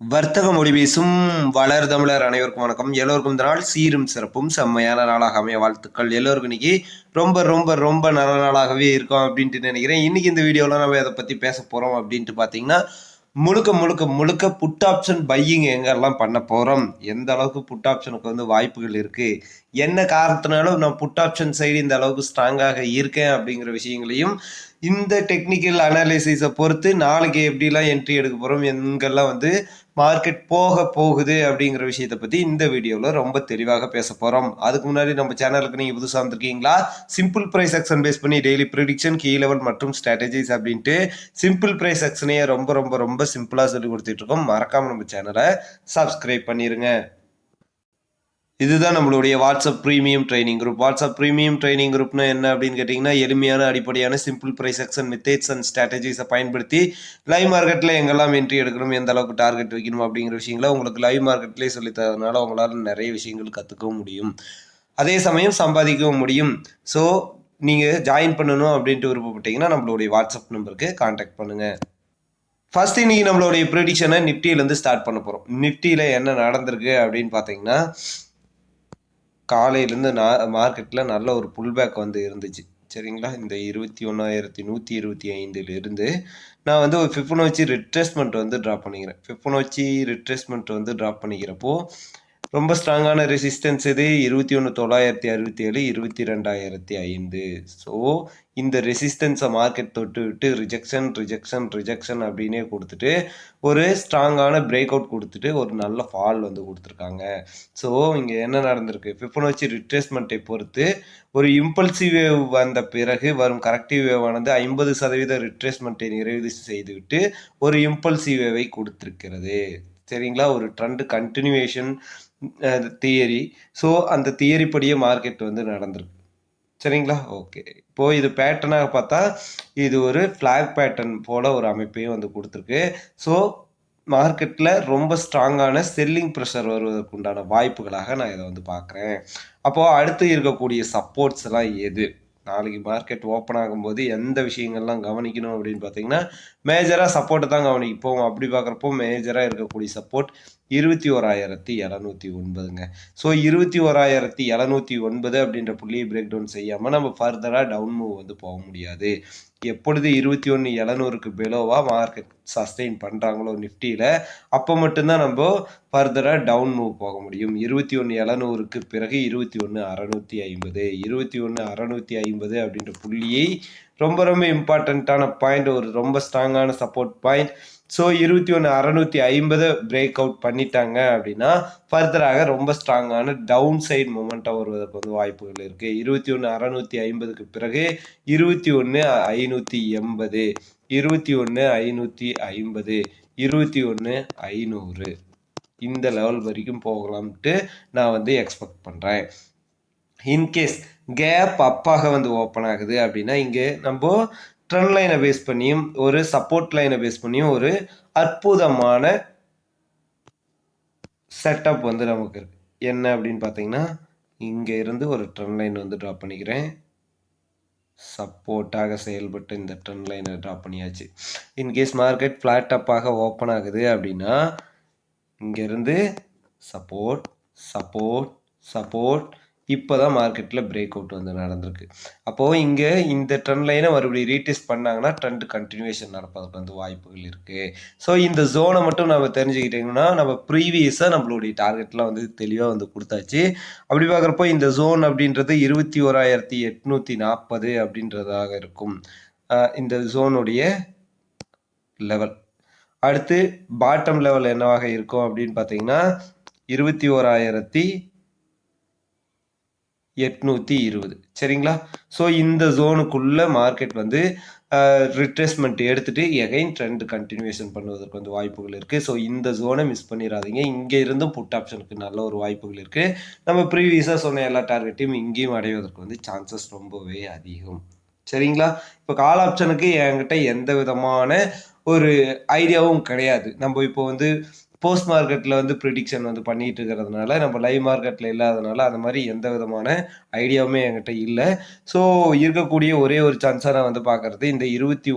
வர்த்தக மொழி பேசும் வளர் தமிழர் அனைவருக்கும் வணக்கம். எல்லோருக்கும் இந்த நாள் சீரும் சிறப்பும் செம்மையான நாளாக அமைய வாழ்த்துக்கள். எல்லோருக்கும் இன்னைக்கு ரொம்ப ரொம்ப ரொம்ப நல்ல நாளாகவே இருக்கும் அப்படின்ட்டு நினைக்கிறேன். இன்னைக்கு இந்த வீடியோவில் நம்ம இதை பற்றி பேச போகிறோம் அப்படின்ட்டு பார்த்தீங்கன்னா முழுக்க முழுக்க முழுக்க புட் ஆப்ஷன் பையிங் எங்கெல்லாம் பண்ண போகிறோம் எந்த அளவுக்கு புட் ஆப்ஷனுக்கு வந்து வாய்ப்புகள் இருக்குது என்ன காரணத்தினாலும் நான் புட் ஆப்ஷன் சைடு இந்த அளவுக்கு ஸ்ட்ராங்காக இருக்கேன் அப்படிங்கிற விஷயங்களையும் இந்த டெக்னிக்கல் அனாலிசிஸை பொறுத்து நாளைக்கு எப்படிலாம் என்ட்ரி எடுக்க போகிறோம் எங்கெல்லாம் வந்து மார்க்கெட் போக போகுது அப்படிங்கிற விஷயத்தை பற்றி இந்த வீடியோவில் ரொம்ப தெளிவாக பேச போகிறோம் அதுக்கு முன்னாடி நம்ம சேனலுக்கு நீங்கள் புதுசாக வந்திருக்கீங்களா? சிம்பிள் ப்ரைஸ் செக்ஷன் பேஸ் பண்ணி டெய்லி ப்ரிடிக்ஷன் கீ லெவல் மற்றும் ஸ்ட்ராட்டஜிஸ் அப்படின்ட்டு சிம்பிள் ப்ரைஸ் செக்ஷனையே ரொம்ப ரொம்ப ரொம்ப சிம்பிளாக சொல்லி கொடுத்துட்ருக்கோம் மறக்காமல் நம்ம சேனலை சப்ஸ்கிரைப் பண்ணிடுங்க இதுதான் நம்மளுடைய WhatsApp premium training group WhatsApp premium training குரூப்னா என்ன அப்படின்னு கேட்டிங்கன்னா எளிமையான அடிப்படையான simple price action methods and ஸ்ட்ராட்டஜிஸை பயன்படுத்தி லைவ் மார்க்கெட்டில் எங்கெல்லாம் என்ட்ரி எடுக்கணும் எந்த அளவுக்கு டார்கெட் வைக்கணும் அப்படிங்கிற விஷயங்களை உங்களுக்கு லைவ் மார்க்கெட்லேயே சொல்லித்தரதுனால உங்களால் நிறைய விஷயங்கள் கற்றுக்கவும் முடியும். அதே சமயம் சம்பாதிக்கவும் முடியும். ஸோ நீங்கள் ஜாயின் பண்ணணும் அப்படின்ட்டு விருப்பப்பட்டீங்கன்னா நம்மளுடைய வாட்ஸ்அப் நம்பருக்கு காண்டாக்ட் பண்ணுங்கள் ஃபர்ஸ்ட் இன்னைக்கு நம்மளுடைய ப்ரிடிக்ஷனை நிஃப்டியிலேருந்து ஸ்டார்ட் பண்ண போகிறோம் நிஃப்டியில் என்ன நடந்திருக்கு அப்படின்னு பார்த்தீங்கன்னா காலையிலேருந்து நான் மார்க்கெட்டில் நல்ல ஒரு புல் பேக் வந்து இருந்துச்சு. சரிங்களா? இந்த இருபத்தி ஒன்றாயிரத்தி நூற்றி இருபத்தி ஐந்துலேருந்து நான் வந்து ஒரு ஃபிஃபனோச்சி ரிட்ரேஸ்மெண்ட் வந்து ட்ராப் பண்ணிக்கிறேன். ஃபிஃபனோச்சி ரிட்ரேஸ்மெண்ட் வந்து ட்ராப் பண்ணிக்கிறப்போ ரொம்ப ஸ்ட்ராங்கான ரெசிஸ்டன்ஸ் இது. இருபத்தி ஒன்று தொள்ளாயிரத்தி அறுபத்தி ஏழு இருபத்தி ரெண்டாயிரத்தி ஐந்து. ஸோ இந்த ரெசிஸ்டன்ஸை மார்க்கெட் தொட்டு விட்டு ரிஜெக்ஷன் ரிஜெக்ஷன் ரிஜெக்ஷன் அப்படின்னே கொடுத்துட்டு ஒரு ஸ்ட்ராங்கான பிரேக் அவுட் கொடுத்துட்டு ஒரு நல்ல ஃபால் வந்து கொடுத்துருக்காங்க. ஸோ இங்கே என்ன நடந்திருக்கு? ஃபிஃபனோச்சி ரிட்ரேஸ்மெண்ட்டை பொறுத்து ஒரு இம்பல்சிவ் வேவ் வந்த பிறகு வரும் கரெக்டிவ் வேவ் ஆனது ஐம்பது சதவீத ரிட்ரேஸ்மெண்ட்டை நிறைவு செய்துவிட்டு ஒரு இம்பல்சிவ் வேவை கொடுத்துருக்கிறது. சரிங்களா? ஒரு ட்ரெண்ட் கண்டினியூவேஷன் தியரி ஸோ அந்த தியரி படியே மார்க்கெட் வந்து நடந்திருக்கு. சரிங்களா? ஓகே இப்போது இது பேட்டர்னாக பார்த்தா இது ஒரு ஃப்ளாக் பேட்டர்ன் போல் ஒரு அமைப்பையும் வந்து கொடுத்துருக்கு. ஸோ மார்க்கெட்டில் ரொம்ப ஸ்ட்ராங்கான செல்லிங் ப்ரெஷர் வருவதற்கு உண்டான வாய்ப்புகளாக நான் இதை வந்து பார்க்குறேன். அப்போது அடுத்து இருக்கக்கூடிய சப்போர்ட்ஸ் எல்லாம் எது? நாளைக்கு மார்க்கெட் ஓப்பன் ஆகும்போது எந்த விஷயங்கள்லாம் கவனிக்கணும் அப்படின்னு பார்த்தீங்கன்னா மேஜராக சப்போர்ட்டை தான் கவனிப்போம். அப்படி பார்க்குறப்போ மேஜராக இருக்கக்கூடிய சப்போர்ட் இருபத்தி ஓராயிரத்தி இரநூத்தி ஒன்பதுங்க. ஸோ இருபத்தி ஓராயிரத்தி இரநூத்தி ஒன்பது அப்படின்ற புள்ளியை பிரேக் டவுன் செய்யாமல் நம்ம ஃபர்தராக டவுன் மூவ் வந்து போக முடியாது. எப்பொழுது இருபத்தி ஒன்று எழுநூறுக்கு பிலோவாக மார்க்கெட் சஸ்டெயின் பண்ணுறாங்களோ நிஃப்டியில் அப்போ மட்டும்தான் நம்ம ஃபர்தராக டவுன் மூவ் போக முடியும். இருபத்தி ஒன்று எழுநூறுக்கு பிறகு இருபத்தி ஒன்று அறநூற்றி ஐம்பது. இருபத்தி ஒன்று அறநூற்றி ஐம்பது அப்படின்ற புள்ளியை ரொம்ப ரொம்ப இம்பார்ட்டண்ட்டான பாயிண்ட் ஒரு ரொம்ப ஸ்ட்ராங்கான சப்போர்ட் பாயிண்ட் ஸோ இருபத்தி ஒன்று அறநூற்றி ஐம்பது பிரேக் அவுட் பண்ணிட்டாங்க அப்படின்னா ஃபர்தராக ரொம்ப ஸ்ட்ராங்கான டவுன் சைட் மூமெண்ட்டாக வருவதற்கு வந்து வாய்ப்புகள் இருக்குது இருபத்தி ஒன்று அறநூற்றி ஐம்பதுக்கு பிறகு இருபத்தி ஒன்று ஐநூற்றி எண்பது. இருபத்தி ஒன்று ஐநூற்றி ஐம்பது. இருபத்தி ஒன்று ஐநூறு. இந்த லெவல் வரைக்கும் போகலாம்ட்டு நான் வந்து எக்ஸ்பெக்ட் பண்ணுறேன் இன்கேஸ் கேப் அப்பாக வந்து ஓப்பன் ஆகுது அப்படின்னா இங்கே நம்ம ட்ரெண்ட் லைனை பேஸ் பண்ணியும் ஒரு சப்போர்ட் லைனை பேஸ் பண்ணியும் ஒரு அற்புதமான செட்டப் வந்து நமக்கு இருக்கு. என்ன அப்படின்னு பார்த்தீங்கன்னா இங்கே இருந்து ஒரு ட்ரெண்ட் லைன் வந்து ட்ரா பண்ணிக்கிறேன். சப்போர்ட்டாக செயல்பட்டு இந்த ட்ரெண்ட் லைனை ட்ரா பண்ணியாச்சு. இன்கேஸ் மார்க்கெட் ஃப்ளாட் அப்பாக ஓப்பன் ஆகுது அப்படின்னா இங்கேருந்து சப்போர்ட் சப்போர்ட் சப்போர்ட் இப்போ தான் மார்க்கெட்டில் பிரேக் அவுட் வந்து நடந்திருக்கு. அப்போது இங்கே இந்த ட்ரெண்ட் லைனை மறுபடியும் ரீடெஸ்ட் பண்ணாங்கன்னா ட்ரெண்ட் கண்டினியூஷன் நடப்பதற்கு வந்து வாய்ப்புகள் இருக்குது ஸோ இந்த ஜோனை மட்டும் நம்ம தெரிஞ்சுக்கிட்டிங்கன்னா நம்ம ப்ரீவியஸாக நம்மளுடைய டார்கெட்லாம் வந்து தெளிவாக வந்து கொடுத்தாச்சு. அப்படி பார்க்குறப்போ இந்த ஜோன் அப்படின்றது இருபத்தி ஓராயிரத்தி எட்நூற்றி நாற்பது அப்படின்றதாக இருக்கும். இந்த ஜோனுடைய லெவல் அடுத்து பாட்டம் லெவல் என்னவாக இருக்கும் அப்படின்னு பார்த்தீங்கன்னா இருபத்தி ஓராயிரத்தி எட்நூற்றி இருபது. சரிங்களா? ஸோ இந்த ஜோனுக்குள்ளே மார்க்கெட் வந்து ரிட்ரேஸ்மெண்ட் எடுத்துகிட்டு எகைன் ட்ரெண்ட் கண்டினியூஷன் பண்ணுவதற்கு வந்து வாய்ப்புகள் இருக்குது ஸோ இந்த ஜோனை மிஸ் பண்ணிடாதீங்க இங்கே இருந்தும் புட் ஆப்ஷனுக்கு நல்ல ஒரு வாய்ப்புகள் இருக்குது நம்ம ப்ரீவியஸாக சொன்ன எல்லா டார்கெட்டையும் இங்கேயும் அடைவதற்கு வந்து சான்சஸ் ரொம்பவே அதிகம். சரிங்களா? இப்போ கால் ஆப்ஷனுக்கு என்கிட்ட எந்த விதமான ஒரு ஐடியாவும் கிடையாது. நம்ம இப்போ வந்து போஸ்ட் மார்க்கெட்டில் வந்து ப்ரிடிக்ஷன் வந்து பண்ணிகிட்டு இருக்கிறதுனால நம்ம லைவ் மார்க்கெட்டில் இல்லாதனால அந்த மாதிரி எந்த விதமான ஐடியாவுமே என்கிட்ட இல்லை. ஸோ இருக்கக்கூடிய ஒரே ஒரு சான்ஸாக நான் வந்து பார்க்குறது இந்த இருபத்தி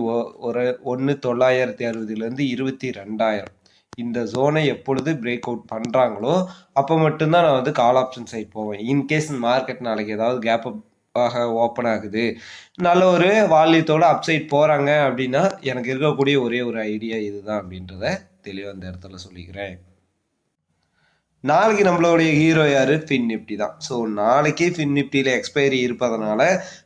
ஒரு ஒன்று தொள்ளாயிரத்தி அறுபதுலேருந்து இருபத்தி ரெண்டாயிரம். இந்த ஜோனை எப்பொழுது பிரேக் அவுட் பண்ணுறாங்களோ அப்போ மட்டும்தான் நான் வந்து கால் ஆப்ஷன் சைட் போவேன். இன்கேஸ் மார்க்கெட் நாளைக்கு ஏதாவது கேப் ஆக ஓப்பன் ஆகுது நல்ல ஒரு வால்யூத்தோட அப்சைட் போகிறாங்க அப்படின்னா எனக்கு இருக்கக்கூடிய ஒரே ஒரு ஐடியா இதுதான் அப்படின்றத தெளிவாக அந்த இடத்துல சொல்லிக்கிறேன். நாளைக்கு நம்மளுடைய ஹீரோ யார்? ஃபின் நிப்டி தான். ஸோ நாளைக்கு ஃபின் நிப்டியில் எக்ஸ்பைரி இருப்பதனால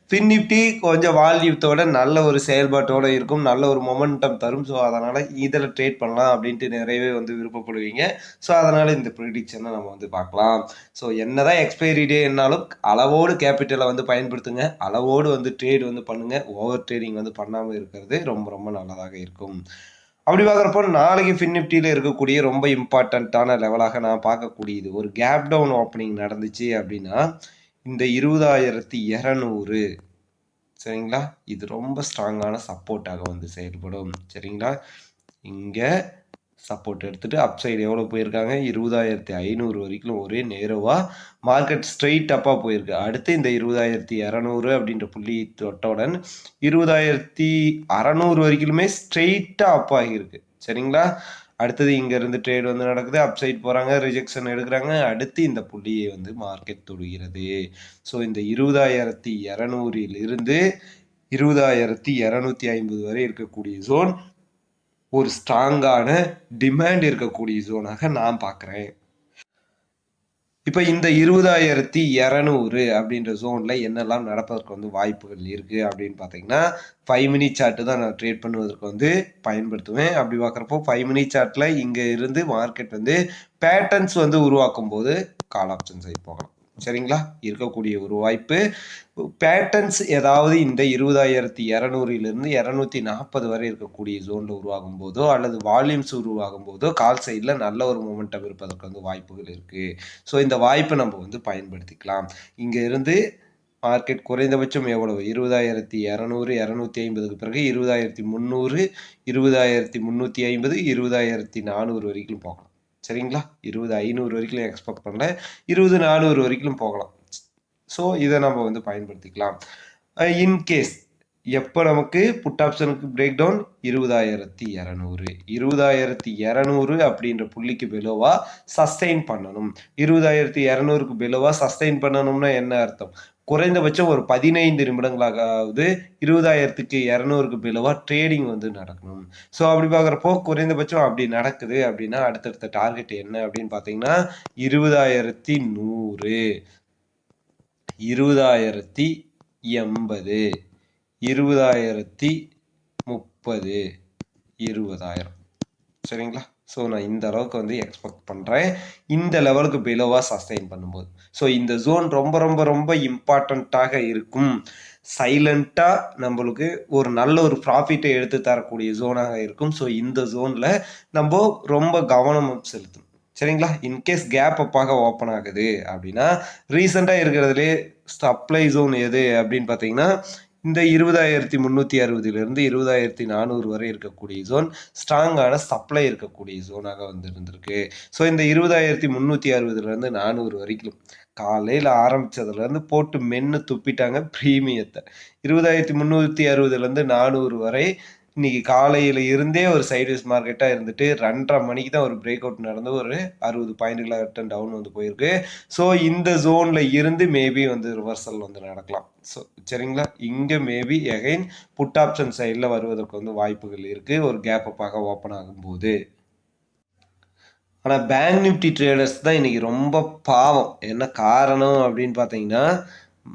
ஃபின் நிப்டி கொஞ்சம் வால்யூத்தோட நல்ல ஒரு செயல்பாட்டோடு இருக்கும் நல்ல ஒரு மொமெண்டம் தரும். ஸோ அதனால் இதில் ட்ரேட் பண்ணலாம் அப்படின்ட்டு நிறையவே வந்து விருப்பப்படுவீங்க. ஸோ அதனால் இந்த ப்ரிடிக்ஷனை நம்ம வந்து பார்க்கலாம். ஸோ என்ன தான் எக்ஸ்பைரி டே என்னாலும் அளவோடு கேபிட்டலை வந்து பயன்படுத்துங்க. அளவோடு வந்து ட்ரேட் வந்து பண்ணுங்கள் ஓவர் ட்ரேடிங் வந்து பண்ணாமல் இருக்கிறது ரொம்ப ரொம்ப நல்லதாக இருக்கும். அப்படி பார்க்குறப்போ நாளைக்கு ஃபின் நிஃப்டியில் இருக்கக்கூடிய ரொம்ப இம்பார்ட்டண்ட்டான லெவலாக நான் பார்க்கக்கூடியது. ஒரு கேப் டவுன் ஓப்பனிங் நடந்துச்சு அப்படின்னா இந்த இருபதாயிரத்தி இரநூறு சரிங்களா? இது ரொம்ப ஸ்ட்ராங்கான சப்போர்ட்டாக வந்து செயல்படும். சரிங்களா? இங்கே சப்போர்ட் எடுத்துகிட்டு அப் சைடு எவ்வளோ போயிருக்காங்க? இருபதாயிரத்தி ஐநூறு வரைக்கும் ஒரே நேரவாக மார்க்கெட் ஸ்ட்ரெயிட் அப்பாக போயிருக்கு. அடுத்து இந்த இருபதாயிரத்தி இரநூறு அப்படின்ற புள்ளி தொட்டவுடன் இருபதாயிரத்தி அறநூறு வரைக்குமே ஸ்ட்ரெயிட்டாக அப் ஆகியிருக்கு. சரிங்களா? அடுத்தது இங்கேருந்து ட்ரேட் வந்து நடக்குது. அப் சைட் போகிறாங்க ரிஜெக்ஷன் எடுக்கிறாங்க. அடுத்து இந்த புள்ளியை வந்து மார்க்கெட் தொடுகிறது. ஸோ இந்த இருபதாயிரத்தி இரநூறிலிருந்து இருபதாயிரத்தி இரநூத்தி ஐம்பது வரை இருக்கக்கூடிய ஜோன் ஒரு ஸ்ட்ராங்கான டிமாண்ட் இருக்கக்கூடிய ஜோனாக நான் பார்க்குறேன். இப்போ இந்த இருபதாயிரத்தி இரநூறு அப்படின்ற ஜோனில் என்னெல்லாம் நடப்பதற்கு வந்து வாய்ப்புகள் இருக்குது அப்படின்னு பார்த்தீங்கன்னா ஃபைவ் மினிட் சார்ட்டு தான் நான் ட்ரேட் பண்ணுவதற்கு வந்து பயன்படுத்துவேன். அப்படி பார்க்குறப்போ ஃபைவ் மினிட் சார்ட்டில் இங்கே இருந்து மார்க்கெட் வந்து பேட்டர்ன்ஸ் வந்து உருவாக்கும் போது கால் ஆப்ஷன்ஸ் ஆகி போகலாம். சரிங்களா? இருக்கக்கூடிய ஒரு வாய்ப்பு. பேட்டர்ன்ஸ் ஏதாவது இந்த இருபதாயிரத்தி இரநூறிலிருந்து இரநூத்தி நாற்பது வரை இருக்கக்கூடிய ஜோனில் உருவாகும் போதோ அல்லது வால்யூம்ஸ் உருவாகும் போதோ கால் சைடில் நல்ல ஒரு மூமெண்டம் இருப்பதற்கு வந்து வாய்ப்புகள் இருக்குது ஸோ இந்த வாய்ப்பை நம்ம வந்து பயன்படுத்திக்கலாம். இங்கே இருந்து மார்க்கெட் குறைந்தபட்சம் எவ்வளவு? இருபதாயிரத்தி இரநூறு இரநூத்தி ஐம்பதுக்கு பிறகு இருபதாயிரத்தி முந்நூறு இருபதாயிரத்தி முந்நூற்றி ஐம்பது இருபதாயிரத்தி நானூறு வரைக்கும் போகலாம். சரிங்களா? இருபது ஐநூறு வரைக்கும் எக்ஸ்பெக்ட் பண்ணல இருபது நானூறு வரைக்கும் போகலாம். ஸோ இதை நம்ம வந்து பயன்படுத்திக்கலாம். இன்கேஸ் எப்போ நமக்கு புட் ஆப்ஷனுக்கு பிரேக் டவுன் இருபதாயிரத்தி இரநூறு. இருபதாயிரத்தி இரநூறு அப்படின்ற புள்ளிக்கு பிலோவாக சஸ்டெயின் பண்ணணும். இருபதாயிரத்தி இரநூறுக்கு பிலோவாக சஸ்டெயின் பண்ணணும்னா என்ன அர்த்தம்? குறைந்தபட்சம் ஒரு பதினைந்து நிமிடங்களாவது இருபதாயிரத்துக்கு இரநூறுக்கு பிளவாக ட்ரேடிங் வந்து நடக்கணும். ஸோ அப்படி பார்க்குறப்போ குறைந்தபட்சம் அப்படி நடக்குது அப்படின்னா அடுத்தடுத்த டார்கெட் என்ன அப்படின்னு பார்த்தீங்கன்னா இருபதாயிரத்தி நூறு. இருபதாயிரத்தி எண்பது. இருபதாயிரத்தி முப்பது. இருபதாயிரம். சரிங்களா? ஸோ நான் இந்த அளவுக்கு வந்து எக்ஸ்பெக்ட் பண்ணுறேன் இந்த லெவலுக்கு பிலோவாக சஸ்டைன் பண்ணும்போது. ஸோ இந்த ஜோன் ரொம்ப ரொம்ப ரொம்ப இம்பார்ட்டண்ட்டாக இருக்கும். சைலண்ட்டாக நம்மளுக்கு ஒரு நல்ல ஒரு ப்ராஃபிட்டை எடுத்து தரக்கூடிய ஜோனாக இருக்கும். ஸோ இந்த ஜோனில் நம்ம ரொம்ப கவனம் செலுத்தணும். சரிங்களா? இன்கேஸ் கேப் அப்பாக ஓப்பன் ஆகுது அப்படின்னா ரீசெண்டாக இருக்கிறதுலே சப்ளை ஜோன் எது அப்படின்னு பார்த்தீங்கன்னா இந்த இருபதாயிரத்தி முந்நூற்றி அறுபதுலேருந்து இருபதாயிரத்தி நானூறு வரை இருக்கக்கூடிய ஜோன் ஸ்ட்ராங்கான சப்ளை இருக்கக்கூடிய ஜோனாக வந்து இருந்திருக்கு ஸோ இந்த இருபதாயிரத்தி முந்நூற்றி அறுபதுலேருந்து நானூறு வரைக்கும் காலையில் ஆரம்பித்ததுலேருந்து போட்டு மென்று துப்பிட்டாங்க ப்ரீமியத்தை இருபதாயிரத்தி முந்நூற்றி அறுபதுலேருந்து நானூறு வரை இன்னைக்கு காலையில் இருந்தே ஒரு சைட்வேஸ் மார்க்கெட்டாக இருந்துட்டு ரெண்டரை மணிக்கு தான் ஒரு பிரேக் அவுட் நடந்து ஒரு அறுபது பாயிண்ட்களாக டவுன் வந்து போயிருக்கு. ஸோ இந்த ஜோனில் இருந்து மேபி வந்து ரிவர்சல் வந்து நடக்கலாம். ஸோ சரிங்களா? இங்கே மேபி எகைன் புட் ஆப்ஷன் சைடில் வருவதற்கு வந்து வாய்ப்புகள் இருக்குது ஒரு கேப் அப்பாக ஓப்பன் ஆகும்போது. ஆனால் பேங்க் நிஃப்டி ட்ரேடர்ஸ் தான் இன்றைக்கி ரொம்ப பாவம். என்ன காரணம் அப்படின்னு பார்த்தீங்கன்னா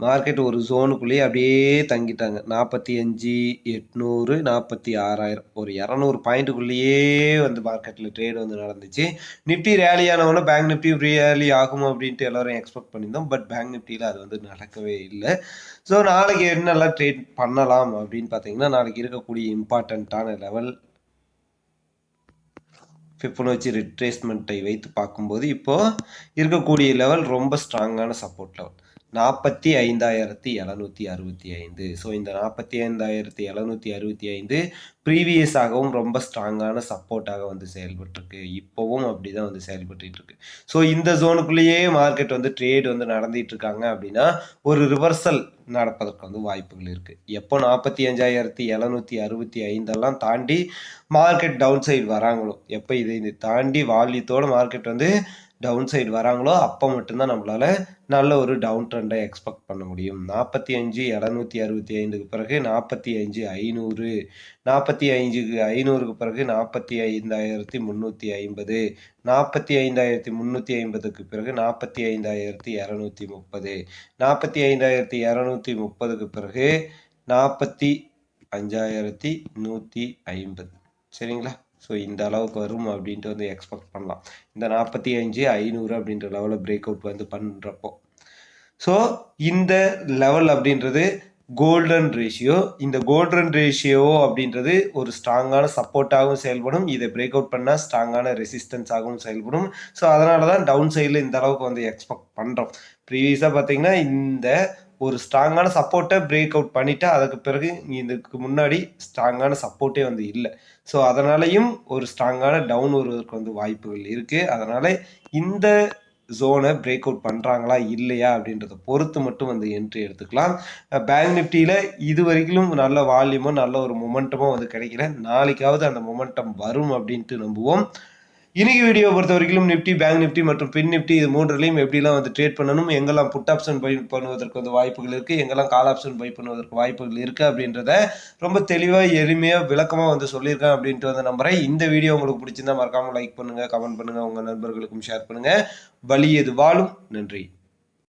மார்க்கெட் ஒரு ஜோனுக்குள்ளேயே அப்படியே தங்கிட்டாங்க. நாற்பத்தி அஞ்சு எட்நூறு நாற்பத்தி ஆறாயிரம் ஒரு இரநூறு பாயிண்ட்டுக்குள்ளேயே வந்து மார்க்கெட்டில் ட்ரேட் வந்து நடந்துச்சு. நிஃப்டி ரேலி ஆனவொன்னே பேங்க் நிஃப்டி ரேலி ஆகும் அப்படின்ட்டு எல்லோரும் எக்ஸ்பெக்ட் பண்ணியிருந்தோம். பட் பேங்க் நிஃப்டியில் அது வந்து நடக்கவே இல்லை. ஸோ நாளைக்கு என்னெல்லாம் ட்ரேட் பண்ணலாம் அப்படின்னு பார்த்தீங்கன்னா நாளைக்கு இருக்கக்கூடிய இம்பார்ட்டண்ட்டான லெவல் ஃபிஃபனோச்சி ரிட்ரேஸ்மெண்ட்டை வைத்து பார்க்கும்போது இப்போது இருக்கக்கூடிய லெவல் ரொம்ப ஸ்ட்ராங்கான சப்போர்ட் லெவல் நாற்பத்தி ஐந்தாயிரத்தி எழுநூற்றி அறுபத்தி ஐந்து. ஸோ இந்த நாற்பத்தி ஐந்தாயிரத்தி எழுநூற்றி அறுபத்தி ஐந்து ப்ரீவியஸாகவும் ரொம்ப ஸ்ட்ராங்கான சப்போர்ட்டாக வந்து செயல்பட்டுருக்கு. இப்போவும் அப்படி தான் வந்து செயல்பட்டுருக்கு ஸோ இந்த ஜோனுக்குள்ளேயே மார்க்கெட் வந்து ட்ரேட் வந்து நடந்துகிட்டு இருக்காங்க அப்படின்னா ஒரு ரிவர்சல் நடப்பதற்கு வந்து வாய்ப்புகள் இருக்குது எப்போ நாற்பத்தி அஞ்சாயிரத்தி எழுநூற்றி அறுபத்தி ஐந்தெல்லாம் தாண்டி மார்க்கெட் டவுன் சைடு வராங்களோ எப்போ இதை இதை தாண்டி வால்யூத்தோட மார்க்கெட் வந்து டவுன் சைடு வராங்களோ அப்போ மட்டும்தான் நம்மளால் நல்ல ஒரு டவுன் ட்ரெண்டை எக்ஸ்பெக்ட் பண்ண முடியும். நாற்பத்தி அஞ்சு இரநூத்தி அறுபத்தி ஐந்துக்கு பிறகு நாற்பத்தி அஞ்சு ஐநூறு. நாற்பத்தி அஞ்சுக்கு ஐநூறுக்கு பிறகு நாற்பத்தி ஐந்தாயிரத்தி முந்நூற்றி ஐம்பது. நாற்பத்தி ஐந்தாயிரத்தி முந்நூற்றி ஐம்பதுக்கு பிறகு நாற்பத்தி ஐந்தாயிரத்தி இரநூத்தி முப்பது. நாற்பத்தி ஐந்தாயிரத்தி இரநூத்தி முப்பதுக்கு பிறகு நாற்பத்தி அஞ்சாயிரத்தி நூற்றி ஐம்பது. சரிங்களா? ஸோ இந்த அளவுக்கு வரும் அப்படின்ட்டு வந்து எக்ஸ்பெக்ட் பண்ணலாம். இந்த நாற்பத்தி அஞ்சு ஐநூறு அப்படின்ற லெவலில் பிரேக் அவுட் வந்து பண்ணுறப்போ ஸோ இந்த லெவல் அப்படின்றது கோல்டன் ரேஷியோ இந்த கோல்டன் ரேஷியோ அப்படின்றது ஒரு ஸ்ட்ராங்கான சப்போர்ட்டாகவும் செயல்படும். இதை பிரேக் அவுட் பண்ணால் ஸ்ட்ராங்கான ரெசிஸ்டன்ஸாகவும் செயல்படும். ஸோ அதனால தான் டவுன் சைடில் இந்த அளவுக்கு வந்து எக்ஸ்பெக்ட் பண்ணுறோம் ப்ரீவியஸாக பார்த்தீங்கன்னா இந்த ஒரு ஸ்ட்ராங்கான சப்போர்ட்டை பிரேக் அவுட் பண்ணிட்டா அதுக்கு பிறகு இதுக்கு முன்னாடி ஸ்ட்ராங்கான சப்போர்ட்டே வந்து இல்லை. ஸோ அதனாலையும் ஒரு ஸ்ட்ராங்கான டவுன் வருவதற்கு வந்து வாய்ப்புகள் இருக்குது அதனால் இந்த ஜோனை பிரேக் அவுட் பண்ணுறாங்களா இல்லையா அப்படின்றத பொறுத்து மட்டும் வந்து என்ட்ரி எடுத்துக்கலாம். பேங்க் நிஃப்டியில் இது வரைக்கும் நல்ல வால்யூமும் நல்ல ஒரு மொமெண்டமும் வந்து கிடைக்கல. நாளைக்காவது அந்த மொமெண்டம் வரும் அப்படின்ட்டு நம்புவோம். இன்னைக்கு வீடியோ பொறுத்த வரைக்கும் நிஃப்டி பேங்க் நிஃப்டி மற்றும் பின் நிஃப்டி இது மூன்றுலையும் எப்படிலாம் வந்து ட்ரேட் பண்ணணும் எங்கெல்லாம் புட் ஆப்ஷன் பை பண்ணுவதற்கு வந்து வாய்ப்புகள் இருக்குது எங்கெல்லாம் கால் ஆப்ஷன் பை பண்ணுவதற்கு வாய்ப்புகள் இருக்குது அப்படின்றத ரொம்ப தெளிவாக எளிமையாக விளக்கமாக வந்து சொல்லியிருக்கேன் அப்படின்ட்டு வந்து நம்புகிறேன் இந்த வீடியோ உங்களுக்கு பிடிச்சிருந்தா மறக்காமல் லைக் பண்ணுங்கள் கமெண்ட் பண்ணுங்கள் உங்கள் நண்பர்களுக்கும் ஷேர் பண்ணுங்கள் வழி எது வாழும்? நன்றி.